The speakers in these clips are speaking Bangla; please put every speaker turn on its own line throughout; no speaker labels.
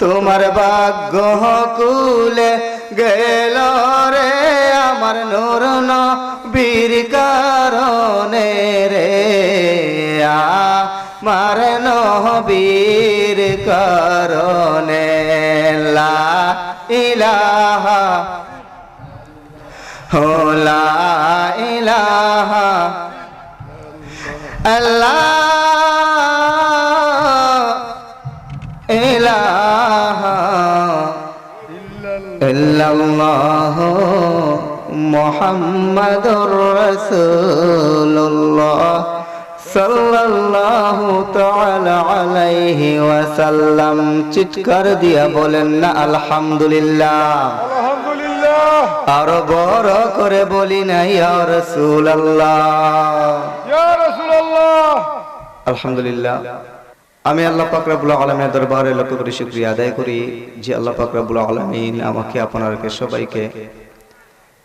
তোমার ভাগ্য কুলে গেল রে, আমার নূর বীর কারণে রে। আমার বীর কারণে লা ইলাহা হো লা ইলাহা, আল্লাহ। ইল্লাল্লাহ মুহাম্মাদুর রাসূলুল্লাহ সাল্লাল্লাহু তাআলা আলাইহি ওয়াসাল্লাম চিৎকার দিয়া বলেন না আলহামদুলিল্লাহ।
আলহামদুলিল্লাহ।
আরও বড় করে বলি না ইয়া রাসূলুল্লাহ।
ইয়া রাসূলুল্লাহ।
আলহামদুলিল্লাহ। আমি আল্লাহ পাক রব্বুল আলামিনের দরবারে লক্ষ্য করে শুকরিয়া আদায় করি যে আল্লাহ পাক রব্বুল আলামিন আমাকে, আপনাদেরকে, সবাইকে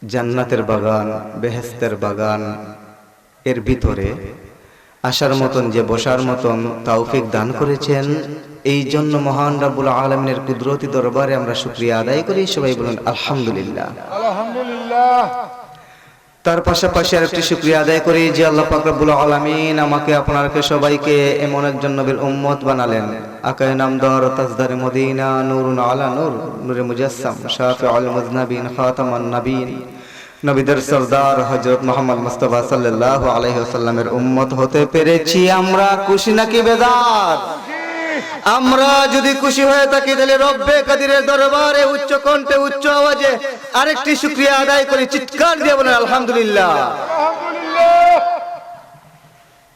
জান্নাতের বাগান বেহেস্তের বাগান এর ভিতরে আসার মতন যে বসার মতন তৌফিক দান করেছেন, এই জন্য মহান রাব্বুল আলামিনের কুদরতি দরবারে আমরা শুক্রিয়া আদায় করি। সবাই বলুন, আলহামদুলিল্লাহ।
আলহামদুলিল্লাহ।
তার পাশাপাশি আরেকটি শুক্রিয়া আদায় করি যে আল্লাহ পাক রব্বুল আলামিন আমাকে আপনাকে সবাইকে এমন একজন নবীর উম্মত বানালেন। আকায় নামদার তাজদারে মদিনা নুরুন আলা নূর নূরে মুজাসসাম শাফিউল মুজনাবিন খাতামান নবীন নবীদের সরদার হযরত মুহাম্মদ মুস্তাফা সাল্লাল্লাহু আলাইহি ওয়াসাল্লামের উম্মত হতে পেরেছি। আমরা খুশি নাকি বেদার আমরা যদি খুশি হয়ে থাকি, তাহলে রব্বে কাদিরের দরবারে উচ্চ কণ্ঠে উচ্চ আওয়াজে আরেকটি শুকরিয়া আদায় করি, চিৎকার দিয়ে বলেন, আলহামদুলিল্লাহ।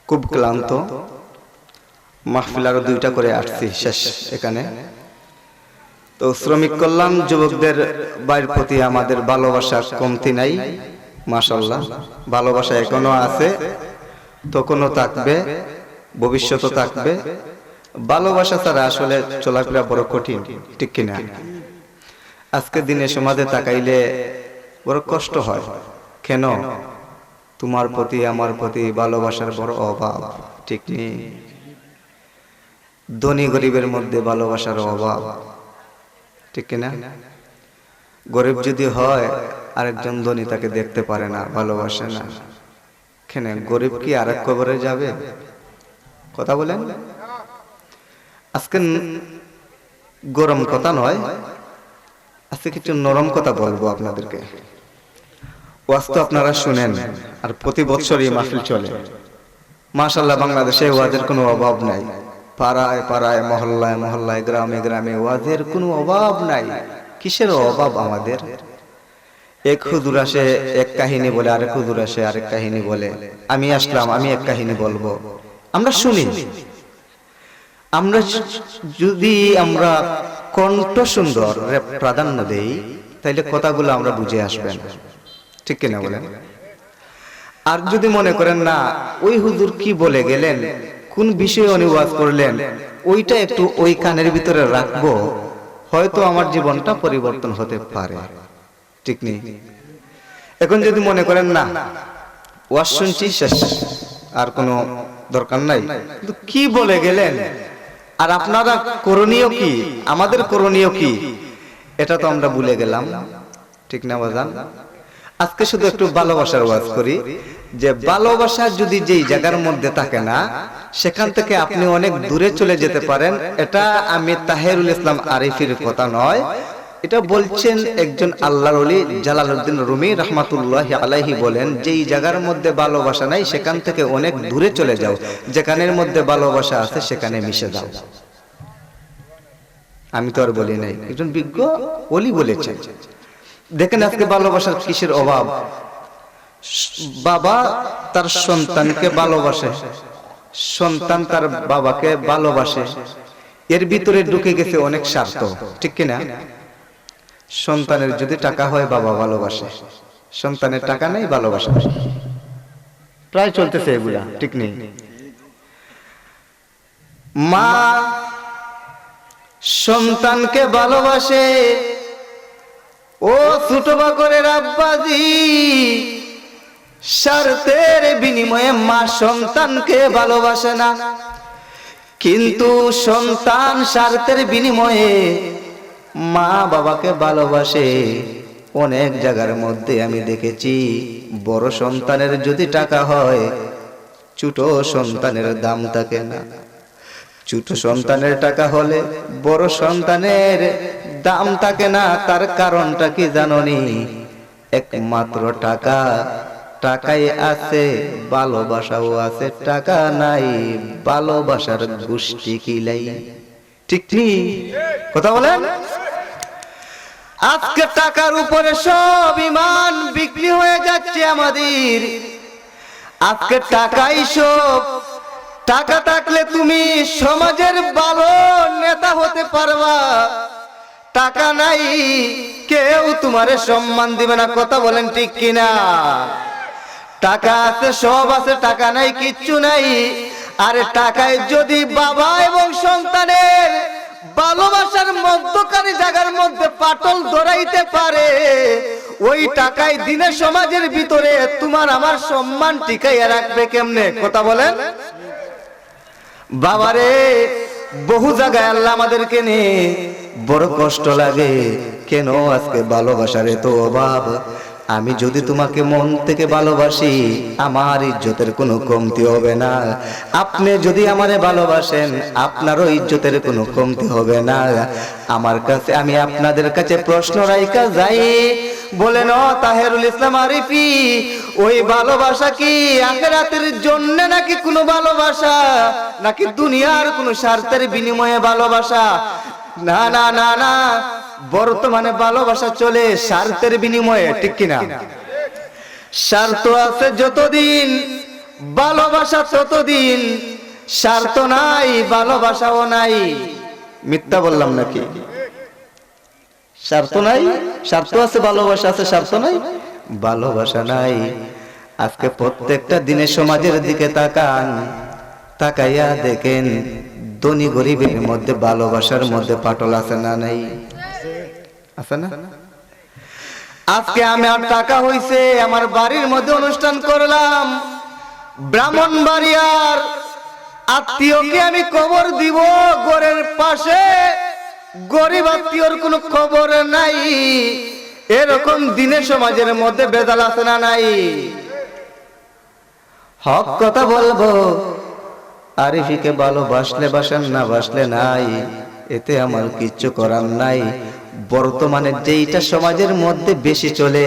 খুব ক্লান্ত। মাহফিল আরও দুইটা করে আসছি, শেষ এখানে। তো শ্রমিক কল্যাণ যুবকদের বাইর প্রতি আমাদের ভালোবাসা কমতি নাই মাশাল্লাহ ভালোবাসা এখনও আছে তখনও থাকবে ভবিষ্যতও থাকবে। ভালোবাসা ছাড়া আসলে চলাফেরা বড় কঠিন, ঠিক কিনা? আজকে দিনে সমাজে তাকাইলে বড় কষ্ট হয়। কেন? তোমার প্রতি, আমার প্রতি ভালোবাসার বড় অভাব, ঠিক নেই ধনী গরিবের মধ্যে ভালোবাসার অভাব, ঠিক কিনা? গরিব যদি হয়, আরেকজন ধনী তাকে দেখতে পারে না, ভালোবাসে না। কেন? গরিব কি আরেক কবরে যাবে? কথা বলেন। আজকে গরম কথা নয়, আজকে কিছু নরম কথা বলব আপনাদেরকে। ওয়াজ তো আপনারা শুনেন, আর প্রতি বছরই মাহফিল চলে। মাশাল্লাহ বাংলাদেশে ওয়াজের কোনো অভাব নাই। পাড়ায় পাড়ায়, মহল্লায় মহল্লায়, গ্রামে গ্রামে ওয়াজের কোনো অভাব নাই। কিসের অভাব আমাদের? এক হুজুর আসে, এক কাহিনী বলে আরেক হুজুর আসে, আরেক কাহিনী বলে। আমি আসলাম, আমি এক কাহিনী বলব। আমরা শুনি। আমরা যদি আমরা কণ্ঠ সুন্দর প্রাধান্য দেই, তাইলে কথাগুলো আমরা বুঝে আসবেন। ঠিক কিনা বলেন? আর যদি মনে করেন, না, ওই হুজুর কি বলে গেলেন? কোন বিষয়ে অনুবাদ করলেন? ওইটা একটু ওই কানের ভিতরে রাখব, হয়তো আমার জীবনটা পরিবর্তন হতে পারে। ঠিক নেই এখন যদি মনে করেন, না, ওয়াজ শুনছি, শেষ, আর কোনো দরকার নাই। কি বলে গেলেন? আর আপনারা করণীয় কি? আমাদের করণীয় কি? এটা তো আমরা ভুলে গেলাম। ঠিক না, বাজান? আজকে শুধু একটু ভালোবাসার ওয়াজ করি, যে ভালোবাসা যদি যেই জায়গার মধ্যে থাকে না, সেখান থেকে আপনি অনেক দূরে চলে যেতে পারেন, এটা আমি তাহেরুল ইসলাম আরিফির কথা নয় এটা বলছেন একজন আল্লাহর ওলি জালালউদ্দিন রুমি রহমাতুল্লাহ আলাইহি বলেন যেই জায়গার মধ্যে ভালোবাসা নাই সেখান থেকে অনেক দূরে চলে যাও যেখানের মধ্যে ভালোবাসা আছে সেখানে মিশে যাও। আমি তো আর বলি নাই একজন বিজ্ঞ ওলি বলেছেন। দেখেন আজকে ভালোবাসার কিসের অভাব? বাবা তার সন্তানকে ভালোবাসে সন্তান তার বাবাকে ভালোবাসে। এর ভিতরে ঢুকে গেছে অনেক স্বার্থ ঠিক কিনা? সন্তানের যদি টাকা হয় বাবা ভালোবাসে। সন্তানের টাকা নেই ভালোবাসা। প্রায় চলতেছে এগুলা ঠিক নেই। মা সন্তানকে ভালোবাসে। ও ছোট বাকরের আব্বাজি স্বার্থের বিনিময়ে মা সন্তানকে ভালোবাসে না। কিন্তু সন্তান স্বার্থের বিনিময়ে মা বাবাকে ভালোবাসে। অনেক জায়গার মধ্যে আমি দেখেছি, বড় সন্তানের যদি টাকা হয়, ছোট সন্তানের দাম থাকে না। ছোট সন্তানের টাকা হলে বড় সন্তানের দাম থাকে না, তার কারণটা কি জাননি? একমাত্র টাকা, টাকাই আছে, ভালোবাসাও আছে, টাকা নাই, ভালোবাসার গোষ্ঠী কিলাই ঠিক ঠিক কথা বলেন? আজকে টাকার উপরে সব ইমান বিক্রি হয়ে যাচ্ছে আমাদের। আজকে টাকাই সব। টাকা থাকলে তুমি সমাজের ভালো নেতা হতে পারবা। টাকা নাই, কেউ তোমারে সম্মান দিবে না। কথা বলেন ঠিক কিনা? টাকা আছে, সব আছে, টাকা নাই, কিচ্ছু নাই। আরে টাকায় যদি বাবা এবং সন্তানের ভালোবাসার মধ্যকারী জায়গার মধ্যে পাটল ধরাইতে পারে। ওই টাকায় দিনে সমাজের ভিতরে তোমার আমার সম্মান টিকাইয়া রাখবে কেমনে? কথা বলেন। বাবারে, বহু জায়গায় আল্লাহ আমাদেরকে নিয়ে বড় কষ্ট লাগে। কেন আজকে ভালোবাসার এত অভাব? আমি যদি তোমাকে মন থেকে ভালোবাসি, আমার ইজ্জতের কোনো কমতি হবে না। আপনি যদি আমারে ভালোবাসেন, আপনারও ইজ্জতের কোনো কমতি হবে না। আমার কাছে আমি আপনাদের কাছে প্রশ্ন রাইকা যাই। বলেন তাহেরুল ইসলাম আরিফি, ওই ভালোবাসা কি আখেরাতের জন্য নাকি কোনো ভালোবাসা? নাকি দুনিয়ার কোনো স্বার্থের বিনিময়ে ভালোবাসা? না না না না। বর্তমানে ভালোবাসা চলে স্বার্থের বিনিময়ে, ঠিক কিনা? স্বার্থ আছে যতদিন, ভালোবাসা ততদিন, স্বার্থ নাই, ভালোবাসাও নাই। মিথ্যা বললাম নাকি? স্বার্থ নাই, স্বার্থ আছে, ভালোবাসা আছে, স্বার্থ নাই? ভালোবাসা নাই। আজকে প্রত্যেকটা দিনে সমাজের দিকে তাকান, তাকাইয়া দেখেন, ধনী গরিবের মধ্যে ভালোবাসার মধ্যে পাটল আছে না নাই? আছে না? আজকে আমি আর টাকা হইছে আমার বাড়ির মধ্যে অনুষ্ঠান করলাম। ব্রাহ্মণ বাড়িয়ার আত্মীয়কে আমি কবর দিব গোরের পাশে। গরিব আত্মীয়র কোনো খবর নাই। এরকম দিনে সমাজের মধ্যে বেদাল আছে না নাই? হক কথা বলব আরিফিকে ভালোবাসলে বাসেন না বাসলে নাই। এতে আমার কিচ্ছু করার নাই। বর্তমানে যেইটা সমাজের মধ্যে বেশি চলে,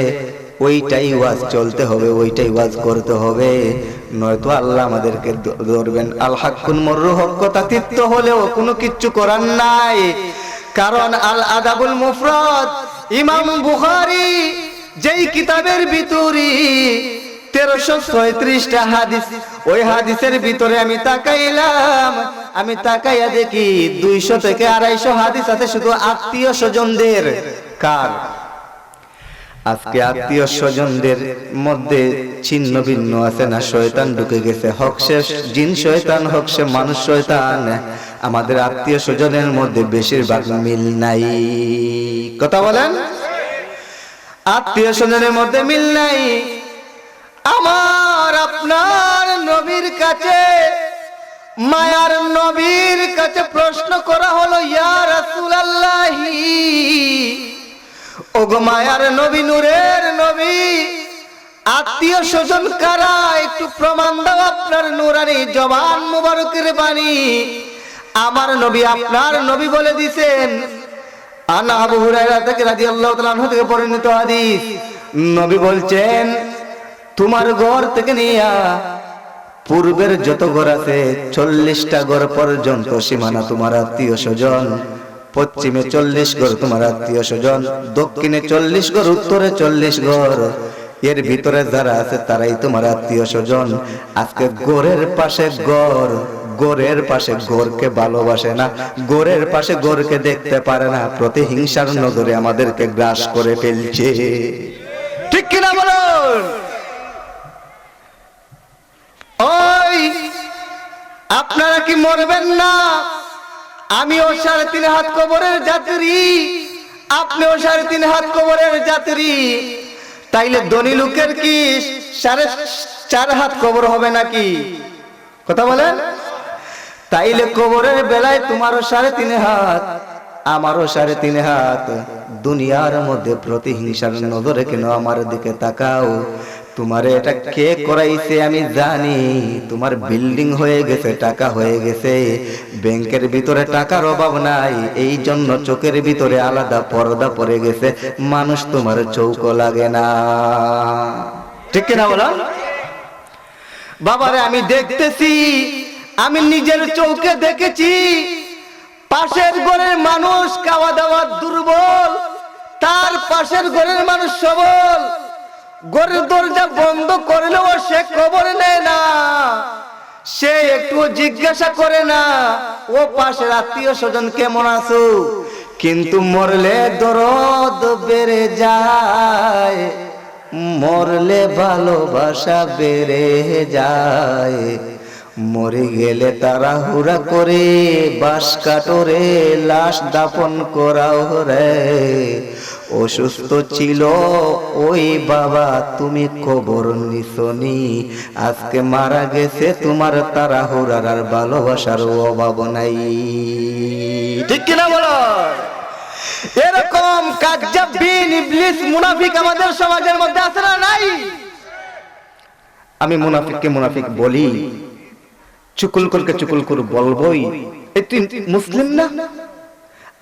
ওইটাই ওয়াজ চলতে হবে, ওইটাই ওয়াজ করতে হবে। নয়তো আল্লাহ আমাদেরকে ধরবেন, আল হাক্কুন মর্রু হক কথা তিক্ত হলেও কোনো কিচ্ছু করার নাই। কারণ আল আদাবুল মুফরদ, ইমাম বুখারী যেই কিতাবের ভিতরি তেরোশো ছয়ত্রিশটা হাদিস, ওই হাদিসের ভিতরে আমি তাকাইলাম আমি তাকাইয়া দেখি দুইশো থেকে আড়াইশো হাদিস আছে শুধু আত্মীয় স্বজনদের। কার? আজকে আত্মীয় স্বজনদের মধ্যে ছিন্ন ভিন্ন আছে না? শয়তান ঢুকে গেছে। হক সে জিন শয়তান, হক সে মানুষ শয়তান। আমাদের আত্মীয় স্বজনের মধ্যে বেশিরভাগ মিল নাই। কথা বলেন? আত্মীয় স্বজনের মধ্যে মিল নাই। আমার আপনার নবীর কাছে মায়ার নবীর কাছে প্রশ্ন করা হলো, ইয়া রাসূলুল্লাহি? ওগো মায়ার নবী, নূরের নবী, আত্মীয় স্বজন কারা? একটু প্রমাণ দাও আপনার নুরানি জবান মুবারকের বাণী। আমার নবী আপনার নবী বলে দিছেন। আনা আবু হুরায়রা থেকে রাদিয়াল্লাহু তাআলা থেকে বর্ণিত হাদিস। নবী বলছেন, তোমার ঘর থেকে নিয়া পূর্বের যত ঘর আছে, চল্লিশটা ঘর পর্যন্ত সীমানা তোমার আত্মীয় স্বজন। পশ্চিমে চল্লিশ ঘর তোমার আত্মীয় স্বজন, দক্ষিণে চল্লিশ ঘর, উত্তরে চল্লিশ ঘর। এর ভিতরে যারা আছে, তারাই তোমার আত্মীয় স্বজন। আজকে গোরের পাশে গড় গোরের পাশে গোরকে ভালোবাসে না গোরের পাশে গোরকে দেখতে পারে না, প্রতিহিংসার নজরে আমাদেরকে গ্রাস করে ফেলছে। ঠিক কিনা বলুন? ওই, আপনারা কি মরবেন না? আমিও সাড়ে তিন হাত কবরের যাত্রী। আপনিও সাড়ে তিন হাত কবরের যাত্রী। তাইলে ধনী লোকের কি সাড়ে চার হাত কবর হবে নাকি? কথা বলেন? তাইলে কবরের বেলায় তোমারও সাড়ে তিন হাত, আমারও সাড়ে তিন হাত। দুনিয়ার মধ্যে প্রতিহিংসার নজরে কেন আমার দিকে তাকাও? তোমারে এটা কে করাইছে আমি জানি। তোমার বিল্ডিং হয়ে গেছে, টাকা হয়ে গেছে। ব্যাংকের ভিতরে টাকার অভাব নাই। এই জন্য চোখের ভিতরে আলাদা পর্দা পড়ে গেছে। মানুষ তোমার চৌকো লাগে না। ঠিক কিনা বলো? বাবারে, আমি দেখতেছি, আমি নিজের চৌকে দেখেছি। পাশের ঘরের মানুষ খাওয়া দাওয়া দুর্বল, তার পাশের ঘরের মানুষ সবল। ঘরের দরজা বন্ধ করলেও সে খবর নেয় না। সে একটু জিজ্ঞাসা করে না, ও পাশের আত্মীয় স্বজন কেমন আছো? কিন্তু মরলে দরদ বেড়ে যায়, মরলে ভালোবাসা বেড়ে যায়। মরে গেলে তারা হুরা করে বাস কাটরে লাশ দাফন করাও রে। অসুস্থ ছিল। ওই বাবা, তুমি খবর নিছনি আজকে মারা গেছে তোমার তারা হুরার আর ভালোবাসার অভাব নাই। ঠিক কিনা বলো? এরকম কাজ্জাবিন ইবলিস, মুনাফিক আমাদের সমাজের মধ্যে আছে না নাই? আমি মুনাফিককে মুনাফিক বলি। চুকুলকুলকে চুকুলকুল বলবই। এই তুই মুসলিম না?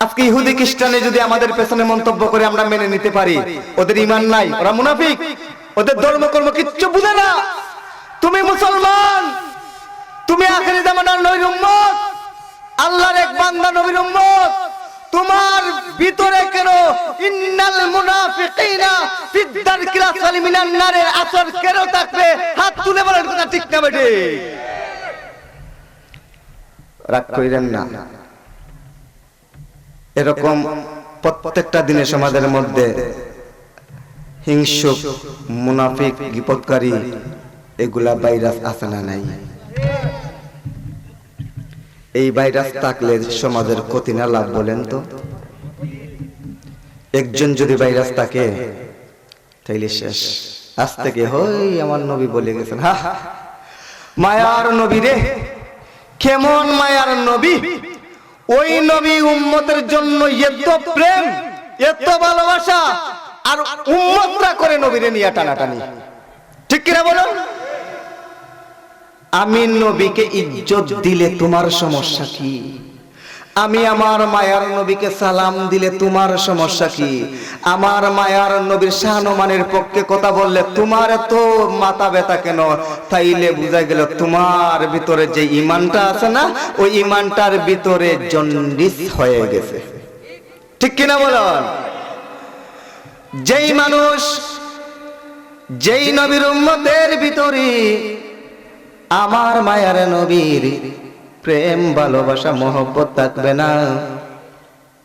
আজকে ইহুদি খ্রিস্টানে যদি আমাদের পেছনে মন্তব্য করে আমরা মেনে নিতে পারি, ওদের ইমান নাই, ওরা মুনাফিক, ওদের ধর্মকর্ম কিচ্ছু বুঝে না। তুমি মুসলমান, তুমি আখেরি জামানার নবীর উম্মত, আল্লাহর এক বান্দা নবীর উম্মত, তোমার ভিতরে কেন ইন্নাল মুনাফিকিনা ফিদ দারকিল আসফালি মিনান নারের আসর কেন থাকবে? হাত তুলে বলেন কথা ঠিক না বেটে রাগ কইরেন না। এরকম প্রত্যেকটা দিনে সমাজের মধ্যে হিংসুক, মুনাফিক, বিপদকারী এগুলা ভাইরাস আছে না নাই? এই ভাইরাস থাকলে সমাজের ক্ষতি না লাভ বলেন তো? একজন যদি ভাইরাস থাকে, তাইলে শেষ। আজ থেকে হই, আমার নবী বলে গেছেন, হা। মায়ার নবী রে, কেমন মায়ার নবী? ওই নবী উম্মতের জন্য এত প্রেম, এত ভালোবাসা, আর উম্মতরা করে নবীরে নিয়ে টানাটানি। ঠিক কিনা বলো আমি নবীকে ইজ্জত দিলে তোমার সমস্যা কি? আমি আমার মায়ার নবীকে সালাম দিলে তোমার সমস্যা কি? আমার মায়ার নবীর শাহনমানের পক্ষে কথা বললে তোমার এত মাথা ব্যথা কেন? তাইলে বোঝা গেল তোমার ভিতরে যে ইমানটা আছে না, ওই ইমানটার ভিতরে জন্ডিস হয়ে গেছে। ঠিক কিনা বলুন? যেই মানুষ, যেই নবীর উম্মতের ভিতরে আমার মায়ার নবীর প্রেম, ভালোবাসা, মহব্বত থাকবে না।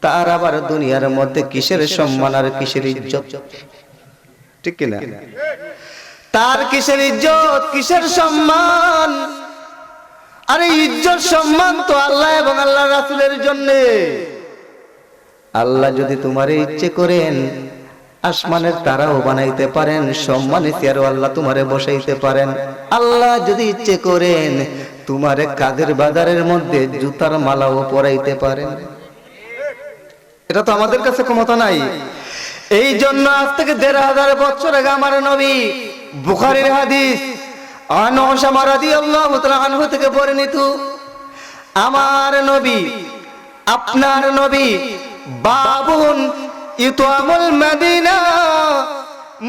তার আবার দুনিয়ার মধ্যে কিসের সম্মান আর কিসের ইজ্জত? ঠিক কিনা? তার কিসের ইজ্জত, কিসের সম্মান? আরে ইজ্জত, সম্মান তো আল্লাহ এবং আল্লাহ রাসুলের জন্য। আল্লাহ যদি তোমার ইচ্ছে করেন, আসমানের তারাও বানাইতে পারেন সম্মানে চেয়ারও আল্লাহ তোমারে বসাইতে পারেন। আল্লাহ যদি ইচ্ছে করেন তোমারে কাদের বাজারের মধ্যে জুতার মালাও পরাইতে পারেন এটা তো আমাদের কাছে ক্ষমতা নাই। এই জন্য আজ থেকে দেড় হাজার বছর আগে আমার নবী বুখারির হাদিস আমার নবী, আপনার নবী, বাবুন ইতামুল মদিনা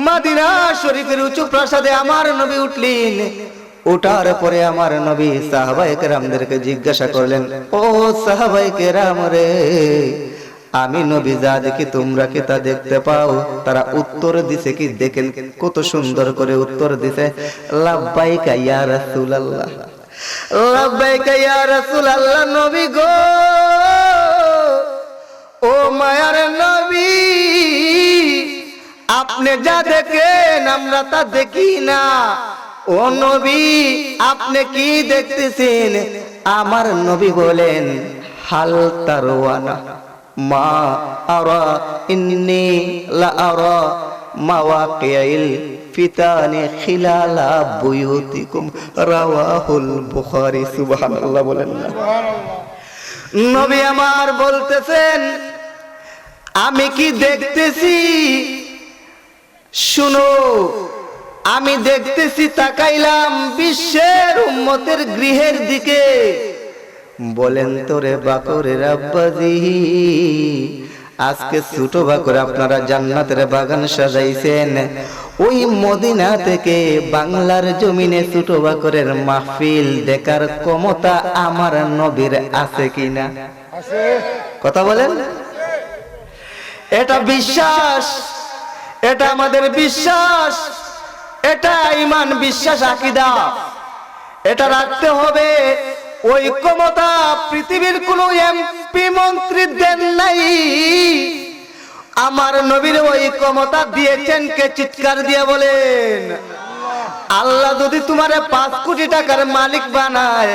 মদিনা শরীফের উঁচু প্রাসাদে আমার নবী উঠলেন। ওঠার পরে আমার নবী সাহাবায়ে কেরামদেরকে জিজ্ঞাসা করলেন, ও সাহাবায়ে কেরাম রে, আমি নবী যা দেখি তোমরা কি তা দেখতে পাও? তারা উত্তর দিছে কি, দেখেন কত সুন্দর করে উত্তর দিছে নবী গো, ও মায়ার নবী, আপনি যা দেখেন আমরা তা দেখি না। ও নবী, আপনি কি দেখতেছেন? আমার নবী বলেন, হাল তারওয়ানা, মা আরা, ইন্নি লা আরা, মাওয়াকিয়াইল ফিতানি খিলালা বুয়ুতিকুম, রাওয়াহুল বুখারী, সুবহানাল্লাহ বলেন না। নবী আমার বলতেছেন, আমি কি দেখতেছি? শুনো আমি দেখতেছি তাকাইলাম বিশ্বের উম্মতের গৃহের দিকে। বলেন তোরে বাকরের আব্বাজি আজকে ছোট বাকরে আপনারা জান্নাতের বাগান সাজাইছেন। ওই মদিনা থেকে বাংলার জমিনে ছোট বাকরের মাহফিল দেখার ক্ষমতা আমার নবীর আছে কিনা? কথা বলেন। এটা বিশ্বাস এটা আমাদের বিশ্বাস। এটা ইমান বিশ্বাস, আকিদা। এটা রাখতে হবে। ওই ক্ষমতা পৃথিবীর কোন এমপি মন্ত্রী দেন নাই। আমার নবীর ওই ক্ষমতা দিয়েছেন কে চিৎকার দিয়ে বলেন? আল্লাহ যদি তোমারে পাঁচ কোটি টাকার মালিক বানায়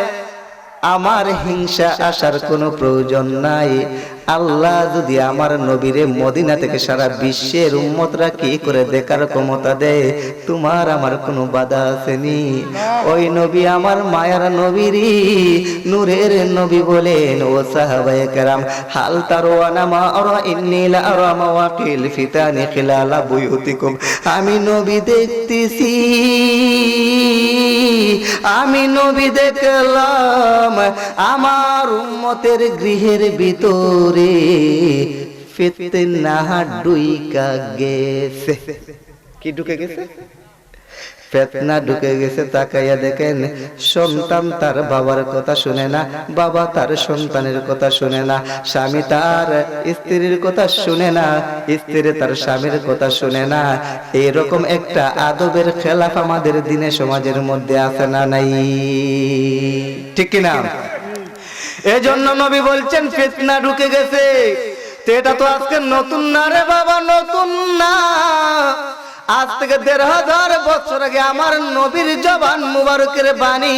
আমার হিংসা আসার কোনো প্রয়োজন নাই। আল্লাহ যদি আমার নবীরে মদিনা থেকে সারা বিশ্বের উম্মতরা কি করে দেখার ক্ষমতা দেয়? তোমার আমার কোনো বাধা আসেনি। ওই নবী আমার মায়ার নবীরই নূরের নবী বলেন, ও সাহাবায়ে কেরাম, হাল তারওয়ানা মা আরা ইন্নী লা আরা মাওয়াকিল ফিতানি খিলালা বুয়ুতিকুম। আমি নবী দেখতেছি, আমি নবী দেখলাম। আমার উম্মতের গৃহের ভিতরে। ফেতে না ডুইকা গেছে। কি ঢুকে গেছে? ফেতনা ঢুকে গেছে, তাকাইয়া দেখেন সন্তান তার বাবার কথা শুনে না, বাবা তার সন্তানের কথা শুনে না, স্বামী তার স্ত্রীর কথা শুনে না, স্ত্রী তার স্বামীর কথা শুনে না। এরকম একটা আদবের খেলাফ আমাদের দিনে সমাজের মধ্যে আছে না নাই? ঠিক কিনা? এজন্য নবী বলছেন, ফিতনা ঢুকে গেছে। এটা তো আজকে নতুন না রে বাবা, নতুন না। আজ থেকে দেড় হাজার বছর আগে আমার নবীর জবান মুবারকের বাণী।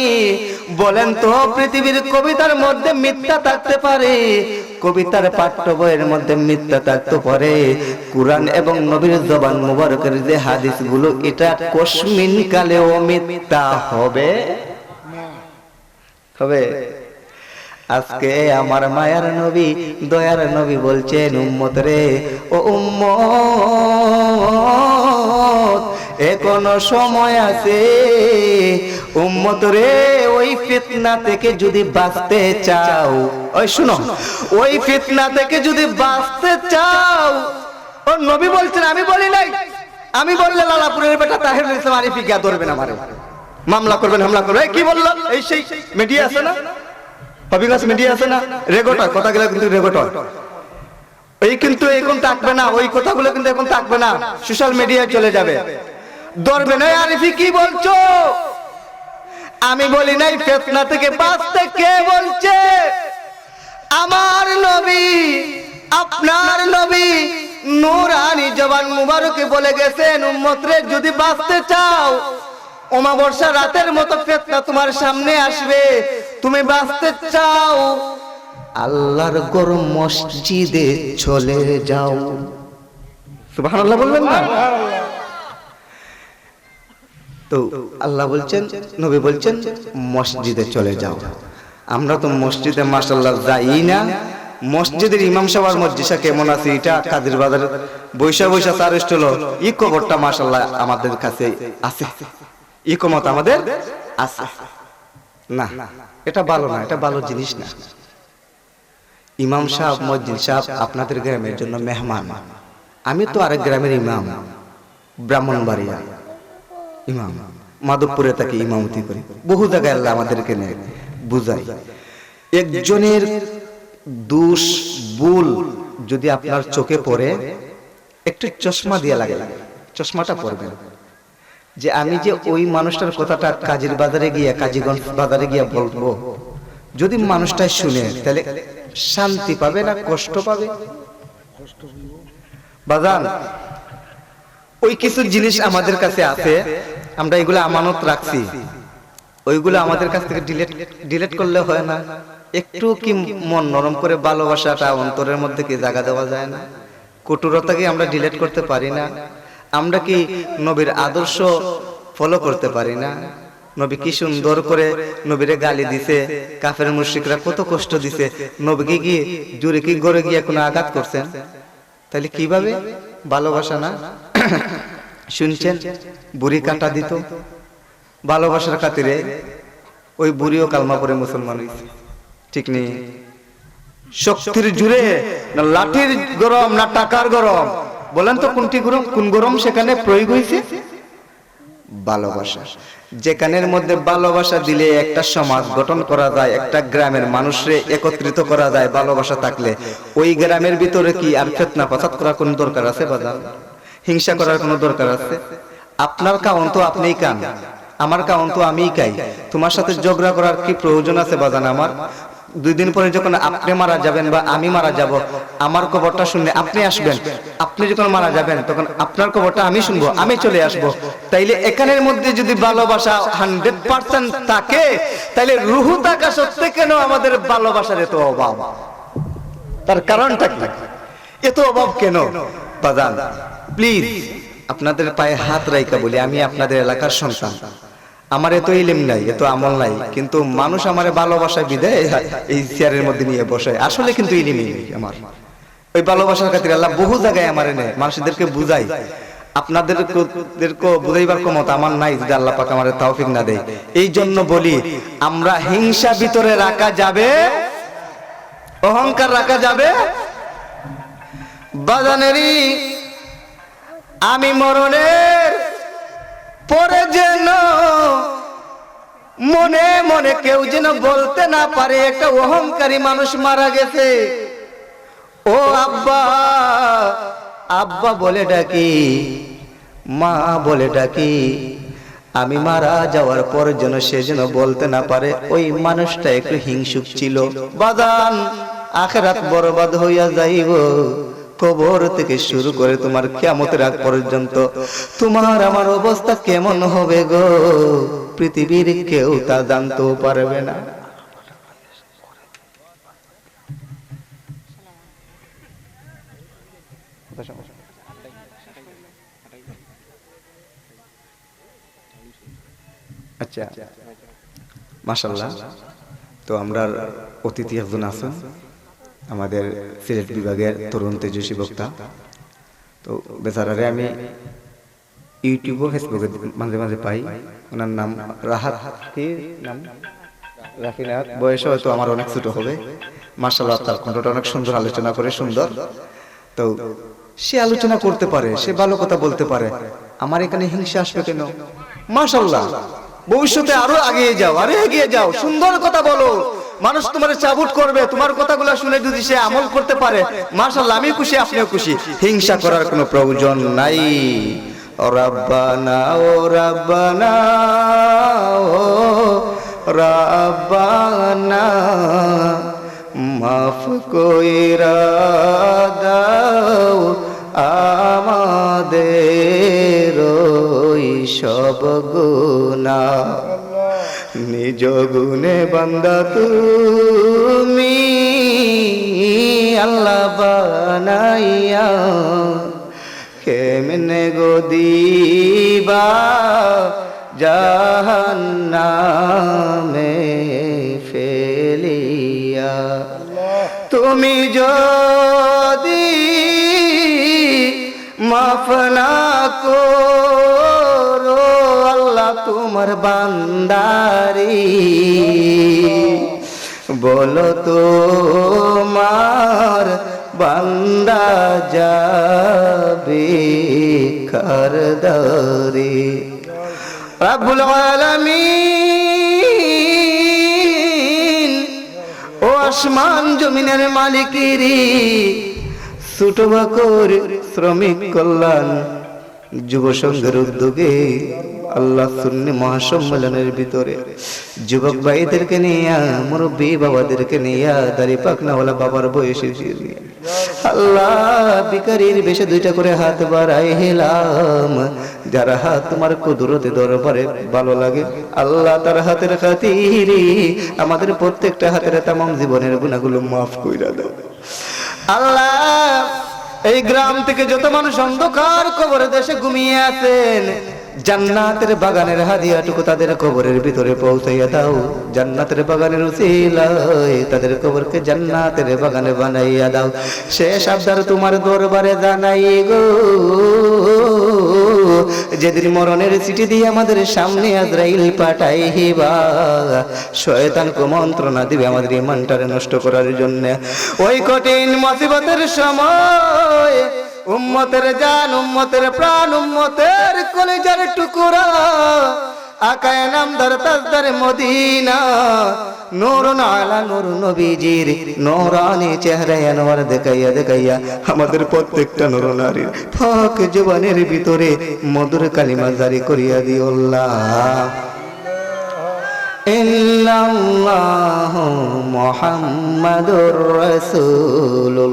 বলেন তো, পৃথিবীর কবিতার মধ্যে মিথ্যা থাকতে পারে? কবিতার পাঠ্য বইয়ের মধ্যে মিথ্যা থাকতে পারে। কোরআন এবং নবীর জবান মুবারকের যে হাদিসগুলো, এটা কসমিন কালেও মিথ্যা হবে? হবে। আজকে আমার মায়ার নবী, দয়ার নবী বলছেন, উম্মত রে, ও উম্মত, এখনও সময় আছে। উম্মত রে, ওই ফিতনা থেকে যদি বাঁচতে চাও, ওই শুনো, ওই ফিতনা থেকে যদি বাঁচতে চাও, ও নবী বলছেন, আমি বলি নাই। আমি বললে লালাপুরের বেটা তাহের ইসলাম আরিফি গিয়া ধরবেন আমারে। মামলা করবেন, হামলা করবেন। কি বলল? এই সেই মিডিয়া আছে না? পাবিগাস মিডিয়া আছে না? রেকর্ড হয় কথাগুলো কিন্তু রেকর্ড হয় এই কিন্তু এখন থাকবে না, ওই কথাগুলো কিন্তু এখন থাকবে না। সোশ্যাল মিডিয়ায় চলে যাবে। ধরবে না, আরিফি, কি বলছো? আমি বলি নাই, ফেতনা থেকে বাঁচতে কে বলছে? আমার নবী, আপনার নবী, নূরানি জবান মুবারকে বলে গেছেন, উম্মতরে যদি বাঁচতে চাও অমাবস্যা রাতের মতো ফেতনা তোমার সামনে আসবে। তুমি বাঁচতে চাও। আল্লাহর গরম মসজিদে চলে যাও। বলবেন না? তো আল্লাহ বলছেন, নবী বলছেন, মসজিদে চলে যাও। আমরা তো মসজিদে মাসাল্লাহ যাই না। মসজিদের ইমাম সাহেব মসজিদা কেমন আছে এটা কাদের বাজার বৈশা বৈশা চার স্টল ই কবরটা মাসাল্লাহ আমাদের কাছে আছে। ই কমত আমাদের আছে। না এটা ভালো না এটা ভালো জিনিস না। ইমাম সাহেব মসজিদ সাহেব আপনাদের গ্রামের জন্য মেহমান। আমি তো আরেক গ্রামের ইমাম ব্রাহ্মণবাড়িয়া। ইমাম মাধবপুরে তাকে ইমামতি করি। বহু জায়গায় আল্লাহ আমাদেরকে নেয় বুঝাই একজনের দোষ ভুল যদি আপনার চোখে পড়ে একটু চশমা দিয়ে লাগে চশমাটা পরবেন। যে আমি যে ওই মানুষটার কথাটা কাজের বাজারে গিয়ে, কাজীগঞ্জ বাজারে গিয়ে বলব। যদি মানুষটা শুনে, তাহলে শান্তি পাবে না, কষ্ট পাবে? বাজান, ওই কিছু জিনিস আমাদের কাছে আছে, আমরা এগুলো আমানত রাখছি। ওইগুলো আমাদের কাছ থেকে ডিলেট ডিলেট করলে হয় না। একটু কি মন নরম করে ভালোবাসাটা অন্তরের মধ্যে কি জায়গা দেওয়া যায় না? কটুরতাকে আমরা ডিলেট করতে পারি না? আমরা কি নবীর আদর্শ ফলো করতে পারি না? নবী কি সুন্দর করে নবীরে গালি দিছে? কাফের মুশরিকরা কত কষ্ট দিছে? নবীকে কি জুড়ে কি গড়ে গিয়ে কোনো আঘাত করছেন? তাহলে কীভাবে? ভালোবাসা না? শুনছেন? বুড়ি কাটা দিত। ভালোবাসার খাতিরে ওই বুড়িও কালমা পরে মুসলমান হয়েছে ঠিক নেই? শক্তির জুড়ে না লাঠির গরম না টাকার গরম? বলেন তো কোনটি গরম? কোন গরম সেখানে প্রয়োগ হয়েছে? ভালোবাসা। যেখানের মধ্যে ভালোবাসা দিলে একটা সমাজ গঠন করা যায়, একটা গ্রামের মানুষরে একত্রিত করা যায় ভালোবাসা থাকলে। ওই গ্রামের ভিতরে কি আর ফেতনা ফাসাদ করার কোনো দরকার আছে বাজার হিংসা করার কোনো দরকার আছে? আপনার কাউন তো আপনিই কান। আমার কাউন তো আমিই কাই। তোমার সাথে ঝগড়া করার কি প্রয়োজন আছে বাজান আমার? দুই দিন পরে যখন আপনি মারা যাবেন বা আমি মারা যাব, আমার খবরটা শুনে আপনি আসবেন। আপনি যখন মারা যাবেন, তখন আপনার খবরটা আমি শুনব, আমি চলে আসব। তাইলে এখানের মধ্যে যদি ভালোবাসা হান্ড্রেড পার্সেন্ট থাকে, তাইলে রুহু থাকা সত্ত্বে কেন আমাদের ভালোবাসার এত অভাব? তার কারণটা কি? এত অভাব কেন? বাজান প্লিজ আপনাদের পায়ে হাত রাইকা বলি, আমি আপনাদের এলাকার সন্তান। আমার এত ইলিম নাই, এত আমল নাই, কিন্তু মানুষ আমারে ভালোবাসায় বিদায় এই চেয়ারের মধ্যে নিয়ে বসে। আসলে কিন্তু ইলিমই নেই আমার। ওই ভালোবাসার খাতির আল্লাহ বহু জায়গায় আমার এনে মানুষদেরকে বুঝাই বুঝাইবার ক্ষমতা আমার নাই যদি আল্লাহ পাক আমার না দেয়। এই জন্য বলি, আমরা হিংসা ভিতরে রাখা যাবে, অহংকার রাখা যাবে। বাজানেরই আমি মরণের পরে যেন মনে মনে কেউ যেন বলতে না পারে, একটা অহংকারী মানুষ মারা গেছে। ও আব্বা আব্বা বলে ডাকি, মা বলে ডাকি, আমি মারা যাওয়ার পর যেন সে যেন বলতে না পারে, ওই মানুষটা একটু হিংসুক ছিল। বাদান আখেরাত বরবাদ হইয়া যাইব। কবর থেকে শুরু করে তোমার কেমতের আগ পর্যন্ত তোমার আমার অবস্থা কেমন হবে গো? পৃথিবীর কেউ তা জানতেও পারবে না। আচ্ছা মাশাল্লাহ তো আমরা অতিথি একজন আছেন। আমাদের সিলেট বিভাগের তরুণ তেজস্বী বক্তা। তো বেচারারে আমি ইউটিউব ফেসবুকে মাঝে মাঝে পাই। ওনার নাম রাহাত নাম? রাফিনাথ বয়স হয়তো আমার অনেক ছোট হবে। মার্শাল্লাহ তার কণ্ঠটা অনেক সুন্দর, আলোচনা করে সুন্দর। তো সে আলোচনা করতে পারে, সে ভালো কথা বলতে পারে। আমার এখানে হিংসা আসবে কেন? মার্শাল্লাহ ভবিষ্যতে আরও এগিয়ে যাও, আরও এগিয়ে যাও, সুন্দর কথা বলো। মানুষ তোমার চাবুট করবে, তোমার কথাগুলো শুনে যদি সে আমল করতে পারে মার্শাল্লাহ আমি খুশি, আপনিও খুশি। হিংসা করার কোনো প্রয়োজন নাই। রাব্বানা, ও রাব্বানা ও রাব্বানা, মাফ কইরা দাও আমাদের সব গুণা নিজ গুণে বান্দা তুমি, আল্লাহ বানাইয়া কেমনে গো দিবা জাহান্নামে ফেলিয়া? তুমি যদি মাফ না করো তোমার বান্দারি। বলো তোমার বান্দা যাবে কারদারি রাব্বুল আলামিন, ও আসমান জমিনের মালিকেরই ছোট বাকর শ্রমিক কল্যাণ যুব সংঘের উদ্যোগে আল্লাহ সুন্নি মহাসম্মেলনের ভিতরে যুবক ভাইদেরকে নিয়ে, মুরব্বী বাবাদেরকে নিয়ে, দাড়ি পাকনাওয়ালা বাবার বয়সে আল্লাহ বেশে দুইটা করে হাত বাড়াই হেলাম। হাত তোমার কুদরতে দরবারে ভালো লাগে, আল্লাহ তার হাতের আমাদের প্রত্যেকটা হাতের তামাম জীবনের গুণাগুলো মাফ কইরা দাও। আল্লাহ, এই গ্রাম থেকে যত মানুষ অন্ধকার কবরে দেশে ঘুমিয়ে আছেন জান্নাতের বাগানের হাদিয়াটুকু তাদের কবরের ভিতরে পৌঁছাইয়া দাও। জান্নাতের বাগানের তাদের কবরকে জান্নাতের বাগানে বানাইয়া দাও। শেষ আবদার তোমার দরবারে জানাই গো। যেদিন মরণের চিঠি দিয়ে আমাদের সামনে আজরাইল পাঠাইবা শয়তানকে মন্ত্রণা দিবে আমাদের ইমানটারে নষ্ট করার জন্য। ওই কঠিন মুসিবতের সময় উম্মতের জান, উম্মতের প্রাণ, উম্মতের কলেজার টুকুরা। আকায় নামদার তাজদার মদিনা। নূর আলা নূর নবীজির নূরানি চেহারায় আনোয়ার দেখাইয়া দেখাইয়া আমাদের প্রত্যেকটা নূর নারীর ফাঁক জবানের ভিতরে মধুর কালিমা জারি করিয়া দিও আল্লাহ। ইল্লাল্লাহু মুহাম্মাদুর রাসূলুল্লাহ।